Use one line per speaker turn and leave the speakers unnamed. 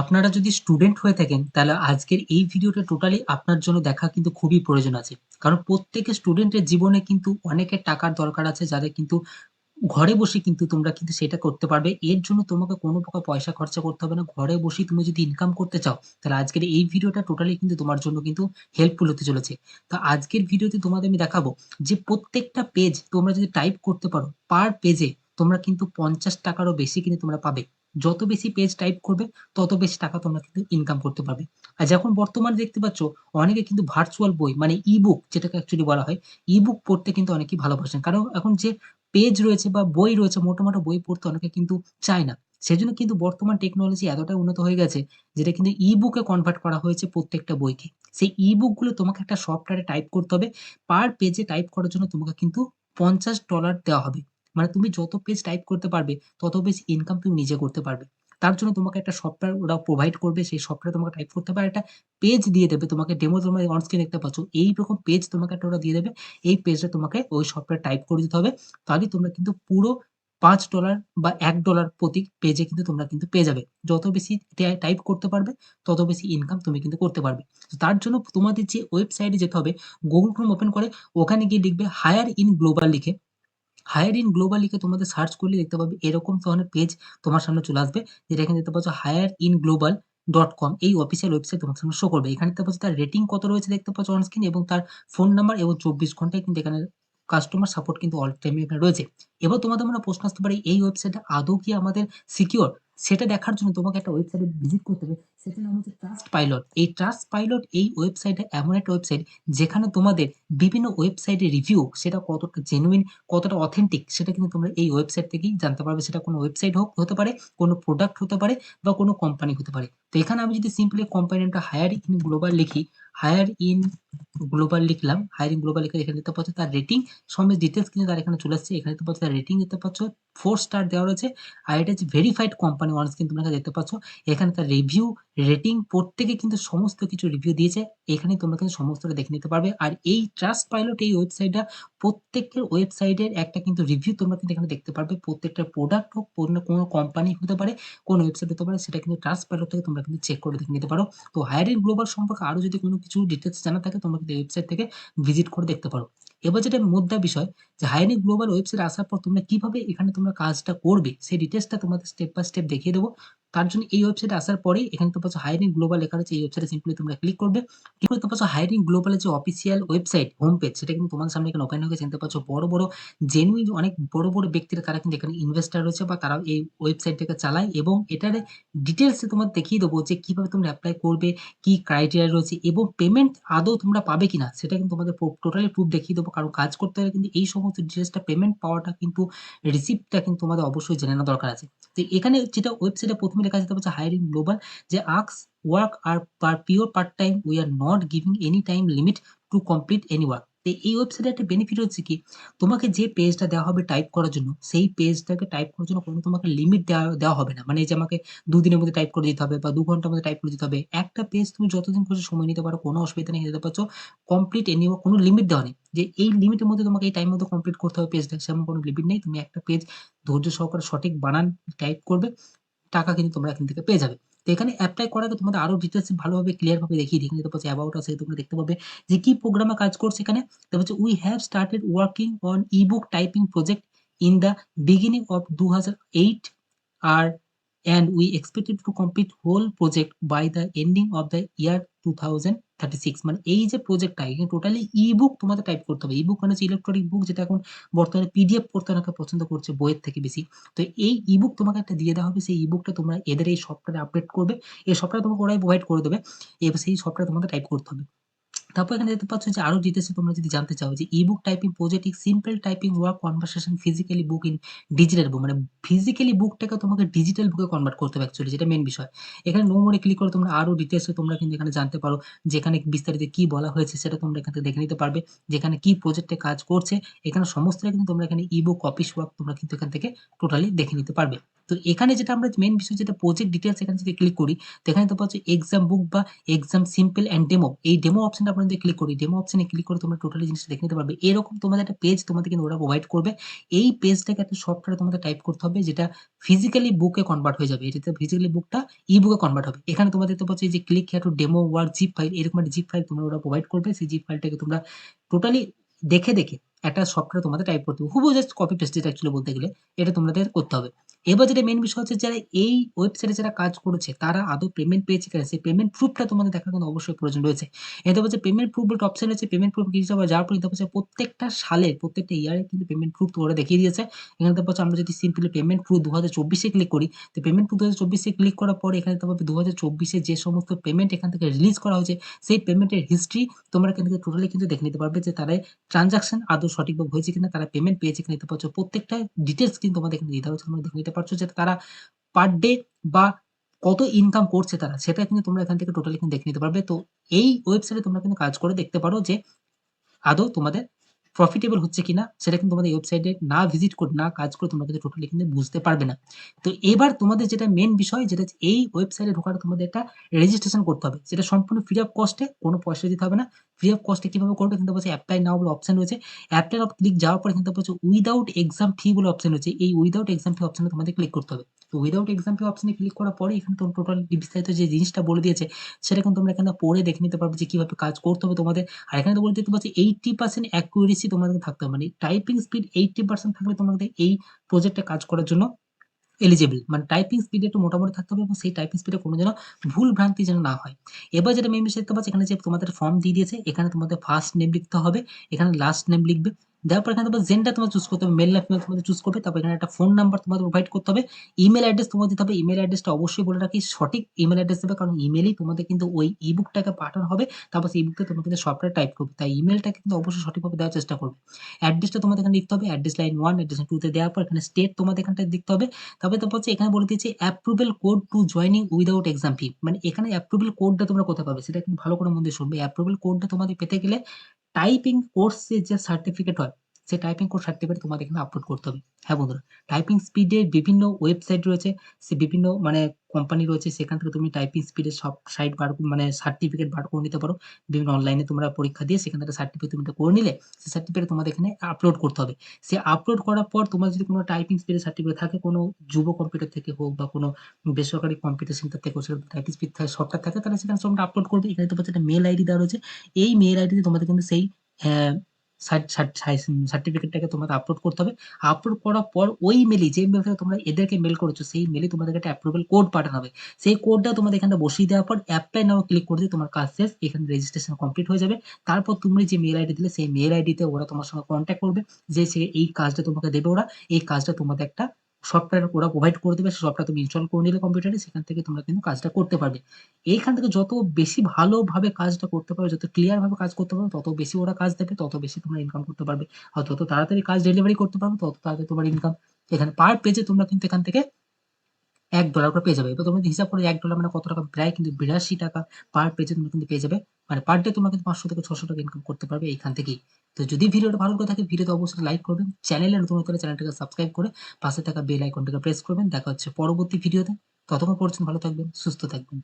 আপনারা যদি স্টুডেন্ট হয়ে থাকেন, তাহলে আজকের এই ভিডিওটা টোটালি আপনার জন্য দেখা কিন্তু খুবই প্রয়োজন আছে। কারণ প্রত্যেকের স্টুডেন্টের জীবনে কিন্তু অনেকের টাকার দরকার আছে, যাদের কিন্তু ঘরে বসে কিন্তু তোমরা কিন্তু সেটা করতে পারবে। এর জন্য তোমাকে কোনো প্রকার পয়সা খরচা করতে হবে না। ঘরে বসেই তুমি যদি ইনকাম করতে চাও, তাহলে আজকের এই ভিডিওটা টোটালি কিন্তু তোমার জন্য কিন্তু হেল্পফুল হতে চলেছে। তো আজকের ভিডিওতে তোমাদের আমি দেখাবো যে প্রত্যেকটা পেজ তোমরা যদি টাইপ করতে পারো পার পেজে তোমরা কিন্তু পঞ্চাশ টাকারও বেশি কিন্তু তোমরা পাবে। যত বেশি পেজ টাইপ করবে তত বেশি টাকা তোমরা কিন্তু ইনকাম করতে পারবে। আর যখন বর্তমানে দেখতে পাচ্ছ অনেকে কিন্তু ভার্চুয়াল বই মানে ই-বুক যেটাকে অ্যাকচুয়ালি বলা হয়, ই-বুক পড়তে কিন্তু অনেকেই ভালোবাসেন। কারণ এখন যে পেজ রয়েছে বা বই রয়েছে মোটা, মোটা বই পড়তে অনেকে কিন্তু চায় না। সেজন্য কিন্তু বর্তমান টেকনোলজি এতটাই উন্নত হয়ে গেছে যেটা কিন্তু ই-বুকে কনভার্ট করা হয়েছে প্রত্যেকটা বইকে। সেই ই-বুকগুলো তোমাকে একটা সফটওয়্যারে টাইপ করতে হবে। পার পেজে টাইপ করার জন্য তোমাকে কিন্তু $৫০ দেওয়া হবে। মানে তুমি যত পেজ টাইপ করতে পারবে, তত বেশি ইনকাম তুমি নিজে করতে পারবে। তার জন্য তোমাকে একটা সফটওয়্যার ওরা প্রোভাইড করবে। সেই সফটওয়্যার তোমাকে টাইপ করতে আর একটা পেজ দিয়ে দেবে তোমাকে ডেমো তোমরা অন স্ক্রিন দেখতে পাচ্ছ। এইরকম পেজ তোমাকে একটা ওরা দিয়ে দেবে। এই পেজটা তোমাকে ওই সফটওয়্যার টাইপ করে দিতে হবে। তাহলেই তোমরা কিন্তু পুরো পাঁচ ডলার বা এক ডলার প্রতি পেজে কিন্তু তোমরা কিন্তু পেয়ে যাবে। যত বেশি টাইপ করতে পারবে, তত বেশি ইনকাম তুমি কিন্তু করতে পারবে। তার জন্য তোমাদের যে ওয়েবসাইটে যেতে হবে গুগল Chrome ওপেন করে, ওখানে গিয়ে লিখবে হায়ার ইন গ্লোবাল লিখে হায়ার ইন গ্লোবাল লিখে তোমাদের সার্চ করলে দেখতে পাবে এরকম ধরনের পেজ তোমার সামনে চলে আসবে। যেটা এখানে দেখতে পাচ্ছ Hire in Global dot com এই অফিসিয়াল ওয়েবসাইট তোমার সামনে শো করবে। এখানে দেখতে পাচ্ছ তার রেটিং কত রয়েছে দেখতে পাচ্ছ অন স্ক্রিন এবং তার ফোন নাম্বার এবং ২৪ ঘন্টায় কিন্তু এখানে কাস্টমার সাপোর্ট কিন্তু অল টাইমে এখানে রয়েছে। এবার তোমাদের মনে প্রশ্ন আসতে পারে, এই ওয়েবসাইটটা আদৌ কি আমাদের সিকিউর? সেটা দেখার জন্য তোমাকে একটা ওয়েবসাইটে ভিজিট করতে হবে। নাম হচ্ছে ট্রাস্ট পাইলট। এই ট্রাস্ট পাইলট এই ওয়েবসাইটটা এমন একটা ওয়েবসাইট যেখানে তোমাদের বিভিন্ন ওয়েবসাইটের রিভিউ সেটা কতটা জেনুইন, কতটা অথেন্টিক সেটা কিন্তু তোমরা এই ওয়েবসাইট থেকেই জানতে পারবে। সেটা কোনো ওয়েবসাইট হোক হতে পারে, কোনো প্রোডাক্ট হতে পারে বা কোনো কোম্পানি হতে পারে। তো এখানে আমি যদি সিম্পলি কোম্পানির নামটা হায়ার ইন গ্লোবাল লিখি, হায়ার ইন গ্লোবাল লিখলাম। হায়ার ইন গ্লোবাল লিখে এখানে দেখতে পাচ্ছ তার রেটিং সমেত ডিটেলস কিন্তু তার এখানে চলে আসছে। এখানে দেখতে পাচ্ছ তার রেটিং দেখতে পাচ্ছ ফোর স্টার দেওয়া রয়েছে। আর এটা হচ্ছে ভেরিফাইড কোম্পানি অন কিন্তু তোমরা দেখতে পাচ্ছ। এখানে তার রিভিউ, রেটিং প্রত্যেকে কিন্তু সমস্ত কিছু রিভিউ দিয়েছে। এখানে তোমরা কিন্তু সমস্তটা দেখে নিতে পারবে। আর এই ট্রাস্ট পাইলট এই ওয়েবসাইটটা প্রত্যেকের ওয়েবসাইটের একটা কিন্তু রিভিউ তোমরা কিন্তু এখানে দেখতে পারবে। প্রত্যেকটা প্রোডাক্ট হোক, কোনো কোম্পানি হতে পারে, কোনো ওয়েবসাইট হতে পারে সেটা কিন্তু ট্রাস্ট পাইলট থেকে তোমরা কিন্তু চেক করে দেখে নিতে পারো। তো হায়ার গ্লোবাল সম্পর্কে আরও যদি কোনো কিছু ডিটেলস জানা থাকে তোমরা কিন্তু ওয়েবসাইট থেকে ভিজিট করে দেখতে পারো। এবার যেটা মুদ্রা বিষয় যে হায়ার ইন গ্লোবাল ওয়েবসাইট আসার পর তোমরা কীভাবে এখানে তোমরা কাজটা করবে সেই ডিটেলসটা তোমাদের স্টেপ বাই স্টেপ দেখিয়ে দেবো। তার জন্য এই ওয়েবসাইটে আসার পরেই এখানে দেখতে পাচ্ছ হায়ার গ্লোবাল লেখা রয়েছে। এই ওয়েবসাইটে সিম্পলি তোমরা ক্লিক করবে। করে দেখতে পাচ্ছ হায়ার গ্লোবালের যে অফিসিয়াল ওয়েবসাইট হোম পেজ সেটা কিন্তু তোমার সামনে এখানে ওপেন হয়ে গেছে। দেখতে পাচ্ছ বড়, বড় জেনুইন অনেক বড়, বড় ব্যক্তিরা তারা কিন্তু এখানে ইনভেস্টার রয়েছে বা তারা এই ওয়েবসাইটটাকে চালায় এবং এটার ডিটেইলস তোমার দেখিয়ে দেবো যে কীভাবে তোমরা অ্যাপ্লাই করবে, কি ক্রাইটেরিয়া রয়েছে এবং পেমেন্ট আদৌ তোমরা পাবে কিনা সেটা কিন্তু তোমাদের টোটালি প্রুফ দেখিয়ে দেবো। কারণ কাজ করতে হলে কিন্তু এই সমস্ত ডিটেইলসটা পেমেন্ট পাওয়াটা কিন্তু রিসিপ্টটা কিন্তু তোমাদের অবশ্যই জেনে নেওয়া দরকার আছে। তো এখানে যেটা ওয়েবসাইটে ১ম এ লেখা দেখতে পাচ্ছ হায়ার গ্লোবাল যে asks work are per pure part time we are not giving any time limit to complete any work. তো এই ওয়েবসাইটে একটা বেনিফিট হচ্ছে কি তোমাকে যে পেজটা দেওয়া হবে টাইপ করার জন্য, সেই পেজটাকে টাইপ করার জন্য কোনো তোমাকে লিমিট দেওয়া দেওয়া হবে না। মানে যে আমাকে ২ দিনের মধ্যে টাইপ করে দিতে হবে বা দু ঘণ্টার মধ্যে টাইপ করে দিতে হবে। একটা পেজ তুমি যতদিন খুশি সময় নিতে পারো, কোনো অসুবিধা নেই। দেখতে পাচ্ছ কমপ্লিট এনি কোনো লিমিট দেওয়া নেই। যে এই লিমিটের মধ্যে তোমাকে এই টাইম মধ্যে কমপ্লিট করতে হবে পেজটা সেমন কোনো লিমিট নেই। তুমি একটা পেজ ধৈর্য সহকারে সঠিক বানান টাইপ করবে। টাকা কিন্তু তোমরা এখান থেকে পেয়ে যাবে। তো এখানে অ্যাপ্লাই করার আগে তোমাদের আরও ডিটেলস ভালোভাবে ক্লিয়ারভাবে দেখিয়ে দিই। দেখতে অ্যাবাউট আছে, তোমরা দেখতে পাবে যে কী প্রোগ্রামে কাজ করছে এখানে। তারপর হচ্ছে we have started working on ebook typing project in the beginning of ২০০৮ R and we expected to complete whole project by the ending of the year 2036 মানে এই যে প্রজেক্টটা এখানে টোটালি ই-বুক তোমাদের টাইপ করতে হবে। ই-বুক মানে হচ্ছে ইলেকট্রনিক বুক যেটা এখন বর্তমানে পিডিএফ পড়তে অনেকে পছন্দ করছে, বইয়ের থেকে বেশি। তো এই ই-বুক তোমাকে একটা দিয়ে দেওয়া হবে। সেই ই-বুকটা তোমরা এদের এই সফটওয়্যারে আপডেট করবে। এই সফটওয়্যার তোমাকে ওরাই প্রোভাইড করে দেবে। এবার সেই সফটওয়্যার তোমাকে টাইপ করতে হবে। তারপর এখানে দেখতে পাচ্ছ যে আরও ডিটেইলস এ তোমরা যদি জানতে চাও যে ebook typing project simple typing work conversation physically book in digital book মানে ফিজিক্যালি বুকটাকে তোমাকে ডিজিটাল বুকে কনভার্ট করতে হবে অ্যাকচুয়ালি যেটা মেন বিষয়। এখানে নো এ ক্লিক করে তোমরা আরও ডিটেইলস এ তোমরা কিন্তু এখানে জানতে পারো। যেখানে বিস্তারিত কি বলা হয়েছে সেটা তোমরা এখান থেকে দেখে নিতে পারবে। যেখানে কি প্রজেক্টে কাজ করছে, এখানে সমস্তটা কিন্তু তোমরা এখানে ই-বুক অফিস ওয়ার্ক তোমরা কিন্তু এখান থেকে টোটালি দেখে নিতে পারবে। তো এখানে যেটা আমরা মেইন বিষয় যেটা প্রজেক্ট ডিটেলস এখানে যদি ক্লিক করি, তো এখানে দেখতে পাচ্ছ এক্সাম বুক বা এক্সাম সিম্পল অ্যান্ড ডেমো এই ডেমো অপশনটা আমরা যদি ক্লিক করি ডেমো অপশনে ক্লিক করে তোমরা টোটালি জিনিসটা দেখে নিতে পারবে। এরকম তোমাদের একটা পেজ তোমাদের কিন্তু ওরা প্রোভাইড করবে। এই পেজটাকে একটা সফটওয়্যারে তোমাদের টাইপ করতে হবে, যেটা ফিজিক্যালি বুকে কনভার্ট হয়ে যাবে। এটাতে ফিজিক্যালি বুকটা ই বুকে কনভার্ট হবে। এখানে তোমাদের দেখতে পাচ্ছ যে click here to demo work zip file এরকম একটা জিপ ফাইল তোমরা ওরা প্রোভাইড করবে। সেই জিপ ফাইলটাকে তোমরা টোটালি দেখে দেখে একটা সফটওয়্যার তোমাদের টাইপ করতে হবে। হুবহু জাস্ট কপি পেস্ট যেটা অ্যাকচুয়ালি বলতে গেলে, এটা তোমাদের করতে হবে। এবার যেটা মেন বিষয় হচ্ছে যারা এই ওয়েবসাইটে যারা কাজ করেছে, তারা আদৌ পেমেন্ট পেয়েছে কিনা? সেই পেমেন্ট প্রুফটা তোমাদের দেখার কিন্তু অবশ্যই প্রয়োজন রয়েছে। এতে হচ্ছে পেমেন্ট প্রুফ বলতে অপশন রয়েছে পেমেন্ট প্রুফ কি হিসাবে যাওয়ার পরে দেখতে প্রত্যেকটা সালে প্রত্যেকটা ইয়ারে কিন্তু পেমেন্ট প্রুফ তোমরা দেখিয়ে দিয়েছে। এখানে দেখতে আমরা যদি সিম্পলি পেমেন্ট প্রুফ দু হাজার চব্বিশে ক্লিক করি, তো পেমেন্ট প্রুফ দু হাজার চব্বিশে ক্লিক করার পরে এখানে পাবে দু হাজার চব্বিশে যে সমস্ত পেমেন্ট এখান থেকে রিলিজ করা হয়েছে, সেই পেমেন্টের হিস্ট্রি তোমরা থেকে টোটালি কিন্তু দেখে নিতে পারবে যে তারা ট্রানজাকশন আদৌ সঠিকভাবে হয়েছে কিনা, তারা পেমেন্ট পেয়েছে কিনা নিতে পারছ প্রত্যেকটা ডিটেলস কিন্তু তোমাদের এখানে দিতে হচ্ছে তোমরা দেখে নিতে পারছ যে তারা পার ডে বা কত ইনকাম করছে তারা, সেটা কিন্তু তোমরা এখান থেকে টোটালি কিন্তু দেখে নিতে পারবে। তো এই ওয়েবসাইটে তোমরা কিন্তু কাজ করে দেখতে পারো যে আদৌ তোমাদের প্রফিটেবল হচ্ছে কিনা, সেটা কিন্তু তোমাদের ওয়েবসাইটে না ভিজিট করে, না কাজ করে তোমরা কিন্তু টোটালি কিন্তু বুঝতে পারবে না। তো এবার তোমাদের যেটা মেন বিষয়, যেটা এই ওয়েবসাইটে ঢোকার তোমাদের একটা রেজিস্ট্রেশন করতে হবে। সেটা সম্পূর্ণ ফ্রি অফ কস্টে কোনো পয়সা দিতে হবে না। ফ্রি অফ কস্টে কীভাবে করবে কিন্তু বলছে অ্যাপ্লাই নাও বলে অপশন রয়েছে। অ্যাপ্লাই অফ ক্লিক যাওয়ার পরে কিন্তু বলছে উইদাউট এক্সাম ফি বলে অপশন রয়েছে। এই উইদাউট এক্সাম ফি অপশনে তোমাদের ক্লিক করতে হবে। তো উইদাউট এক্সাম ফি অপশনে ক্লিক করার পরে এখানে তোমার টোটাল বিস্তারিত যে জিনিসটা বলে দিয়েছে, সেটা কিন্তু তোমরা এখানে পড়ে দেখে নিতে পারবে যে কীভাবে কাজ করতে হবে তোমাদের। আর এখানে তো বলে দিতে পারছি এইটটি পার্সেন্ট অ্যাকুরেসি তোমাদের থাকতে হবে। মানে টাইপিং স্পিড এইটটি পার্সেন্ট থাকলে তোমাদের এই প্রজেক্টে কাজ করার জন্য। এলিজিবল মানে টাইপিং স্পিড একটু মোটামুটি থাকতে হবে এবং সেই টাইপিং স্পিডে কোনো যেন ভুল ভ্রান্তি যেন না হয়। এবার যেটা বিষয় দেখতে পাচ্ছি, এখানে যে তোমাদের ফর্ম দিয়ে দিয়েছে, এখানে তোমাদের ফার্স্ট নেম লিখতে হবে, এখানে লাস্ট নেম লিখবে। দেওয়ার পর এখানে তোমার জেন্ডার তোমার চুজ করতে হবে মেল না ফিমেল তোমাদের চুজ করবে, তারপর এখানে একটা ফোন নাম্বার তোমাদের প্রোভাইড করতে হবে ইমেল অ্যাড্রেস তোমাদের দিতে হবে ইমেল অ্যাড্রেসটা অবশ্যই বলে রাখি, সঠিক ইমেল অ্যাড্রেস দেবে, কারণ ইমেলই তোমাদের কিন্তু ওই ই বুকটাকে পাঠানো হবে, তারপর সেই বুকটা তোমার কিন্তু সফটওয়্যার টাইপ করবে, তাই ইমেলটাকে কিন্তু অবশ্যই সঠিকভাবে দেওয়ার চেষ্টা করবে। অ্যাড্রেসটা তোমাদের এখানে লিখতে হবে অ্যাড্রেস লাইন ওয়ান অ্যাড্রেস টুতে দেওয়ার পর এখানে স্টেট তোমাদের এখানটা দেখতে হবে, তারপরে তারপর হচ্ছে এখানে বলে দিয়েছে approval code to joining without exam fee মানে এখানে অ্যাপ্রুভেল কোডটা তোমরা কোথায় পাবে, সেটা কিন্তু ভালো করে মধ্যে শুনবে অ্যাপ্রুভেল কোডটা তোমাদের পেতে গেলে টাইপিং কোর্সের যে সার্টিফিকেট হয় সেই টাইপিং কোড সার্টিফিকেট তোমাদের এখানে আপলোড করতে হবে। হ্যাঁ বন্ধুরা টাইপিং স্পিডে বিভিন্ন ওয়েবসাইট রয়েছে, সে বিভিন্ন মানে কোম্পানি রয়েছে, সেখান থেকে তুমি টাইপিং স্পিডে সব সাইট বার মানে সার্টিফিকেট বার করে নিতে পারো। বিভিন্ন অনলাইনে তোমরা পরীক্ষা দিয়ে সেখান থেকে সার্টিফিকেট তুমি করে নিলে, সে সার্টিফিকেট তোমাদের এখানে আপলোড করতে হবে। সে আপলোড করার পর তোমার যদি কোনো টাইপিং স্পিডের সার্টিফিকেট থাকে, কোনো যুব কম্পিউটার থেকে হোক বা কোনো বেসরকারি কম্পিউটার সেন্টার থেকে সেখানে টাইপিং স্পিড থাকে সফটওয়্যার থাকে, তাহলে সেখানে তোমরা আপলোড করবে। এখানে তোমার একটা মেল আইডি দেওয়া রয়েছে, এই মেল আইডিতে তোমাদের কিন্তু সেই সার্টিফিকেটটাকে তোমাকে আপলোড করতে হবে। আপলোড করার পর ওই মেলে যে মেল থেকে তোমরা এদেরকে মেল করেছ, সেই মেলে তোমাদেরকে একটা অ্যাপ্রুভাল কোড পাঠানো হবে। সেই কোডটা তোমাদের এখানে বসিয়ে দেওয়ার পর অ্যাপে নাও ক্লিক করে দিয়ে তোমার কাজ শেষ, এখানে রেজিস্ট্রেশন কমপ্লিট হয়ে যাবে। তারপর তুমি যে মেল আইডি দিলে, সেই মেল আইডিতে ওরা তোমার সঙ্গে কন্ট্যাক্ট করবে। যে সে এই কাজটা তোমাকে দেবে ওরা, এই কাজটা তোমাদের একটা সফটওয়্যার ওরা প্রোভাইড করে দেবে সফটওয়্যার তুমি ইনস্টল করে নিলে কম্পিউটারে সেখান থেকে তোমরা কিন্তু কাজটা করতে পারবে। এইখান থেকে যত বেশি ভালোভাবে কাজটা করতে পারবে, যত ক্লিয়ারভাবে কাজ করতে পারবে, তত বেশি ওরা কাজ দেবে, তত বেশি তোমরা ইনকাম করতে পারবে। আর যত তাড়াতাড়ি কাজ ডেলিভারি করতে পারবে, তত তাড়াতাড়ি তোমার ইনকাম এখানে পার পেজে তোমরা কিন্তু এখান থেকে এক ডলার করে পেয়ে যাবে। এবার তুমি হিসাব করে এক ডলার মানে কত টাকা? প্রায় কিন্তু বিরাশি টাকা পার পেজে তুমি কিন্তু পেয়ে যাবে। মানে পার ডে তোমরা কিন্তু পাঁচশো থেকে ছশো টাকা ইনকাম করতে পারবে এইখান থেকেই। তো যদি ভিডিওটা ভালো করে থাকে, ভিডিওতে অবশ্যই লাইক করবেন চ্যানেলে নতুন হলে চ্যানেলটাকে সাবস্ক্রাইব করে পাশে থাকা বেল আইকনটাকে প্রেস করবেন। দেখা হচ্ছে পরবর্তী ভিডিওতে ততক্ষণ পর্যন্ত ভালো থাকবেন, সুস্থ থাকবেন।